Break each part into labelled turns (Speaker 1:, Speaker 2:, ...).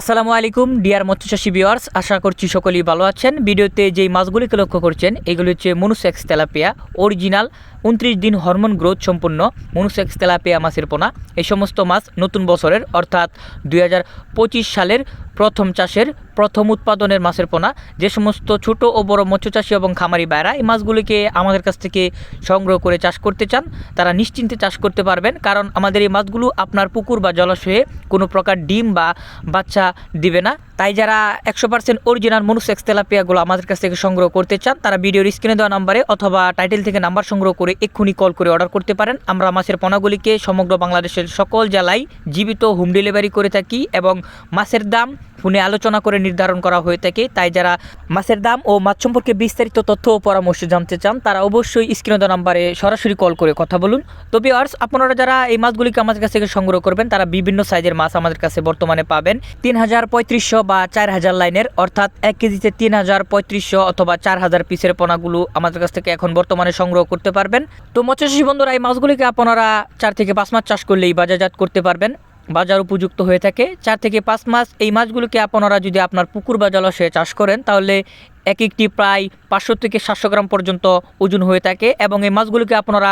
Speaker 1: আসসালামু আলাইকুম, ডিয়ার মৎস্যচাষী বিওয়ার্স আশা করছি সকলেই ভালো আছেন। ভিডিওতে যেই মাছগুলিকে লক্ষ্য করছেন, এগুলি হচ্ছে মনুসেক্স তেলাপিয়া অরিজিনাল উনত্রিশ দিন হরমোন গ্রোথ সম্পন্ন মনুসেক্স তেলাপিয়া মাছের পোনা। এই সমস্ত মাছ নতুন বছরের, অর্থাৎ দু হাজার পঁচিশ সালের প্রথম চাষের প্রথম উৎপাদনের মাছের পোনা। যে সমস্ত ছোট ও বড় মৎস্যচাষী এবং খামারি বায়রা এই মাছগুলিকে আমাদের কাছ থেকে সংগ্রহ করে চাষ করতে চান, তারা নিশ্চিন্তে চাষ করতে পারবেন। কারণ আমাদের এই মাছগুলো আপনার পুকুর বা জলাশয়ে কোনো প্রকার ডিম বা বাচ্চা দিবে না। তাই যারা একশো পার্সেন্ট অরিজিনাল মনুসেক্স তেলাপিয়াগুলো আমাদের কাছ থেকে সংগ্রহ করতে চান, তারা ভিডিওর স্ক্রিনে দেওয়া নাম্বারে অথবা টাইটেল থেকে নাম্বার সংগ্রহ করে এক্ষুনি কল করে অর্ডার করতে পারেন। আমরা মাছের পোনাগুলিকে সমগ্র বাংলাদেশের সকল জেলায় জীবিত হোম ডেলিভারি করে থাকি এবং মাছের দাম ফোনে আলোচনা করে নির্ধারণ করা হয়ে থাকে। তাই যারা মাছের দাম ও মাছ সম্পর্কে বিস্তারিত তথ্য ও পরামর্শ জানতে চান, তারা অবশ্যই স্ক্রিনে দেওয়া নাম্বারে সরাসরি কল করে কথা বলুন। তো ভিউয়ার্স আপনারা যারা এই মাছগুলিকে আমাদের কাছ থেকে সংগ্রহ করবেন, তারা বিভিন্ন সাইজের মাছ আমাদের কাছে বর্তমানে পাবেন। তিন হাজার পঁয়ত্রিশশো বা চার হাজার লাইনের, অর্থাৎ এক কেজিতে তিন হাজার পঁয়ত্রিশশো অথবা চার হাজার পিসের পোনাগুলো আমাদের কাছ থেকে এখন বর্তমানে সংগ্রহ করতে পারবেন। তো মৎস্যশী বন্ধুরা, এই মাছগুলিকে আপনারা চার থেকে পাঁচ মাছ চাষ করলেই বাজারজাত করতে পারবেন। বাজার উপযুক্ত হয়ে থাকে। চার থেকে পাঁচ মাস এই মাছগুলোকে আপনারা যদি আপনার পুকুর বা জলাশয়ে চাষ করেন, তাহলে এক একটি প্রায় পাঁচশো থেকে সাতশো গ্রাম পর্যন্ত ওজন হয়ে থাকে এবং এই মাছগুলোকে আপনারা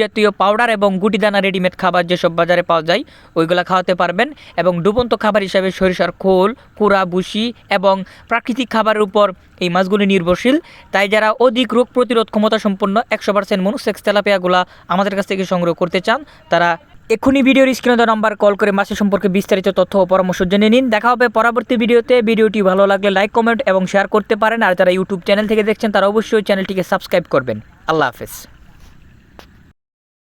Speaker 1: জাতীয় পাউডার এবং গুটি দানা রেডিমেড খাবার যেসব বাজারে পাওয়া যায়, ওইগুলো খাওয়াতে পারবেন এবং ডুবন্ত খাবার হিসাবে সরিষার খোল, কুড়া বুসি এবং প্রাকৃতিক খাবারের উপর এই মাছগুলি নির্ভরশীল। তাই যারা অধিক রোগ প্রতিরোধ ক্ষমতা সম্পন্ন একশো পার্সেন্ট মনুসেক্স তেলাপিয়াগুলা আমাদের কাছ থেকে সংগ্রহ করতে চান, তারা এক্ষুনি ভিডিওর স্ক্রিনে দেওয়া নাম্বার কল করে মাসে সম্পর্কে বিস্তারিত তথ্য ও পরামর্শ জেনে নিন। দেখা হবে পরবর্তী ভিডিওতে। ভিডিওটি ভালো লাগলে লাইক কমেন্ট এবং শেয়ার করতে পারেন। আর যারা ইউটিউব চ্যানেল থেকে দেখছেন, তারা অবশ্যই চ্যানেলটিকে সাবস্ক্রাইব করবেন। আল্লাহ হাফেজ।